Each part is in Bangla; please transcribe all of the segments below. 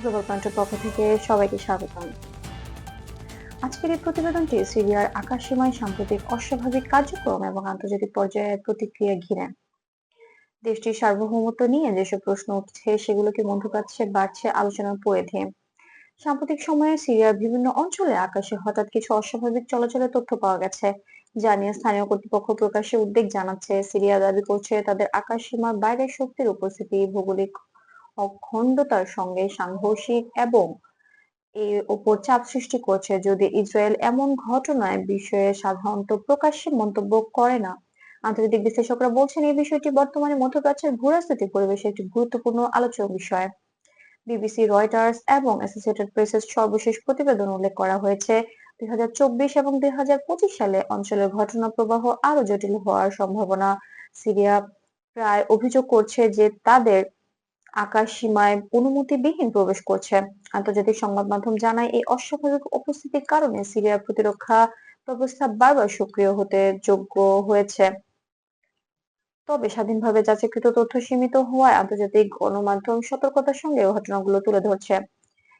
গ্লোবাল পয়েন্টের পক্ষ থেকে সবাইকে স্বাগতম। আজকের এই প্রতিবেদনটি সিরিয়ার আকাশসীমায় সাম্প্রতিক অস্বাভাবিক কার্যক্রম এবং আন্তর্জাতিক পর্যায়ে প্রতিক্রিয়া ঘিরে। দেশটির সার্বভৌমত্ব নিয়ে যেসব প্রশ্ন উঠছে, সেগুলোকে মধ্যপ্রাচ্যে বাড়ছে আলোচনার পরিধি। সাম্প্রতিক সময়ে সিরিয়ার বিভিন্ন অঞ্চলে আকাশে হঠাৎ কিছু অস্বাভাবিক চলাচলের তথ্য পাওয়া গেছে, যা নিয়ে স্থানীয় কর্তৃপক্ষ প্রকাশ্যে উদ্বেগ জানাচ্ছে। সিরিয়া দাবি করছে, তাদের আকাশ সীমার বাইরের শক্তির উপস্থিতি ভৌগোলিক অখণ্ডতার সঙ্গে সাংঘর্ষিক এবং এর উপর চাপ সৃষ্টি করছে। যদি ইসরায়েল এমন ঘটনায় বিষয়ে সাধারণত প্রকাশ্যে মন্তব্য করে না, আন্তর্জাতিক বিশ্লেষকরা বলছেন এই বিষয়টি বর্তমানে মধ্যপ্রাচ্যের ভূরাজনৈতিক পরিবেশে একটি গুরুত্বপূর্ণ আলোচনার বিষয়। বিবিসি, রয়টার্স এবং অ্যাসোসিয়েটেড প্রেসের সর্বশেষ প্রতিবেদন উল্লেখ করা হয়েছে, দুই হাজার চব্বিশ এবং দুই হাজার পঁচিশ সালে অঞ্চলের ঘটনা প্রবাহ আরও জটিল হওয়ার সম্ভাবনা। সিরিয়া প্রায় অভিযোগ করছে যে তাদের আকাশ সীমায় অনুমতিবিহীন প্রবেশ করছে। আন্তর্জাতিক সংবাদ মাধ্যম জানায়, এই অস্বাভাবিক উপস্থিতির কারণে সিরিয়ার প্রতিরক্ষা ব্যবস্থা বারবার সক্রিয় হতে যোগ্য হয়েছে। তবে স্বাধীনভাবে যাচাইকৃত তথ্য সীমিত হওয়ায় আন্তর্জাতিক গণমাধ্যম সতর্কতার সঙ্গে ঘটনাগুলো তুলে ধরছে।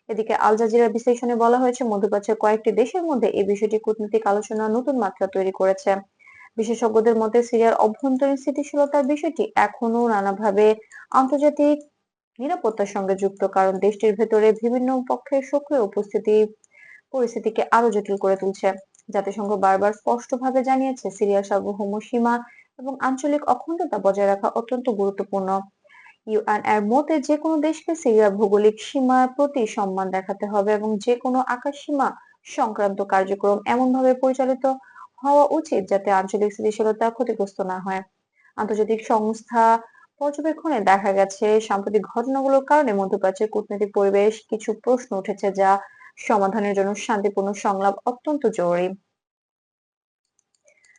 এদিকে আল জাজিরার বিশ্লেষণে বলা হয়েছে, মধ্যপ্রাচ্যের কয়েকটি দেশের মধ্যে এই বিষয়টি কূটনৈতিক আলোচনা নতুন মাত্রা তৈরি করেছে। বিশেষজ্ঞদের মতে, সিরিয়ার অভ্যন্তরীণ স্থিতিশীলতার বিষয়টি এখনও নানাভাবে আন্তর্জাতিক নিরাপত্তার সঙ্গে যুক্ত, কারণ দেশটির ভেতরে বিভিন্ন পক্ষের সক্রিয় উপস্থিতি, পরিস্থিতিকে আরও জটিল করে তুলছে। জাতিসংঘ বারবার স্পষ্টভাবে জানিয়েছে, সিরিয়ার সার্বভৌম সীমা এবং আঞ্চলিক অখণ্ডতা বজায় রাখা অত্যন্ত গুরুত্বপূর্ণ। ইউএন এর মতে, যে কোনো দেশকে সিরিয়ার ভৌগোলিক সীমার প্রতি সম্মান দেখাতে হবে এবং যে কোনো আকাশ সীমা সংক্রান্ত কার্যক্রম এমনভাবে পরিচালিত হওয়া উচিত যাতে আঞ্চলিক স্থিতিশীলতা ক্ষতিগ্রস্ত না হয়। আন্তর্জাতিক সংস্থা পর্যবেক্ষণে দেখা গেছে, সাম্প্রতিক ঘটনাগুলোর কারণে মধ্যপ্রাচ্যের কূটনৈতিক পরিবেশ কিছু প্রশ্ন উঠেছে যা সমাধানের জন্য শান্তিপূর্ণ সংলাপ অত্যন্ত জরুরি।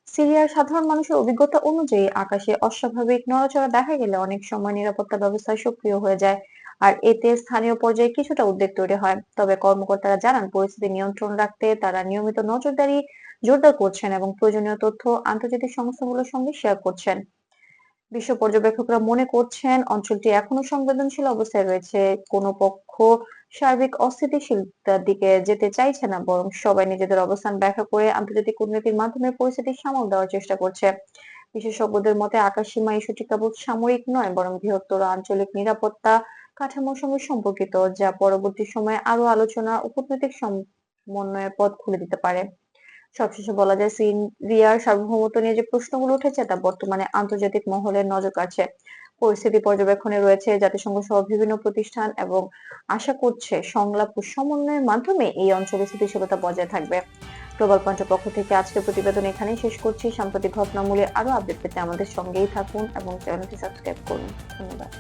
সিরিয়ার সাধারণ মানুষের অভিজ্ঞতা অনুযায়ী আকাশে অস্বাভাবিক নড়াচড়া দেখা গেলে অনেক সময় নিরাপত্তা ব্যবস্থা সক্রিয় হয়ে যায়, আর এতে স্থানীয় পর্যায়ে কিছুটা উদ্বেগ তৈরি হয়। তবে কর্মকর্তারা জানান, পরিস্থিতি নিয়ন্ত্রণ রাখতে তারা নিয়মিত নজরদারি জোরদার করছেন এবং প্রয়োজনীয় তথ্য আন্তর্জাতিক সংস্থাগুলোর সঙ্গে শেয়ার করছেন। বিশ্ব পর্যবেক্ষকরা মনে করছেন, অঞ্চলটি এখনও সংবেদনশীল অবস্থায় রয়েছে। কোনো পক্ষ সার্বিক অস্থিতিশীলতার দিকে যেতে চাইছে না, বরং সবাই নিজেদের অবস্থান ব্যাখ্যা করে আন্তর্জাতিক কূটনীতির মাধ্যমে পরিস্থিতি সামাল দেওয়ার চেষ্টা করছে। বিশেষজ্ঞদের মতে আকাশসীমা ইস্যুটি কেবল সামরিক নয়, বরং বৃহত্তর আঞ্চলিক নিরাপত্তা কাঠামোর সঙ্গে সম্পর্কিত, যা পরবর্তী সময়ে আরও আলোচনা ও কূটনৈতিক সমন্বয়ের পথ খুলে দিতে পারে। সবশেষে বলা যায় সিরিয়ার সার্বভৌমত্ব নিয়ে যে প্রশ্নগুলো উঠেছে তা বর্তমানে আন্তর্জাতিক মহলের নজর কাড়ছে। পরিস্থিতি পর্যবেক্ষণে রয়েছে জাতিসংঘ সহ বিভিন্ন প্রতিষ্ঠান এবং আশা করছে সংলাপ ও সমন্বয়ের মাধ্যমে এই অঞ্চলে স্থিতিশীলতা বজায় থাকবে। গ্লোবাল পয়েন্টের পক্ষ থেকে আজকের প্রতিবেদন এখানেই শেষ করছি। সাম্প্রতিক ঘটনামূলে আরও আপডেট পেতে আমাদের সঙ্গেই থাকুন এবং চ্যানেলটি সাবস্ক্রাইব করুন। ধন্যবাদ।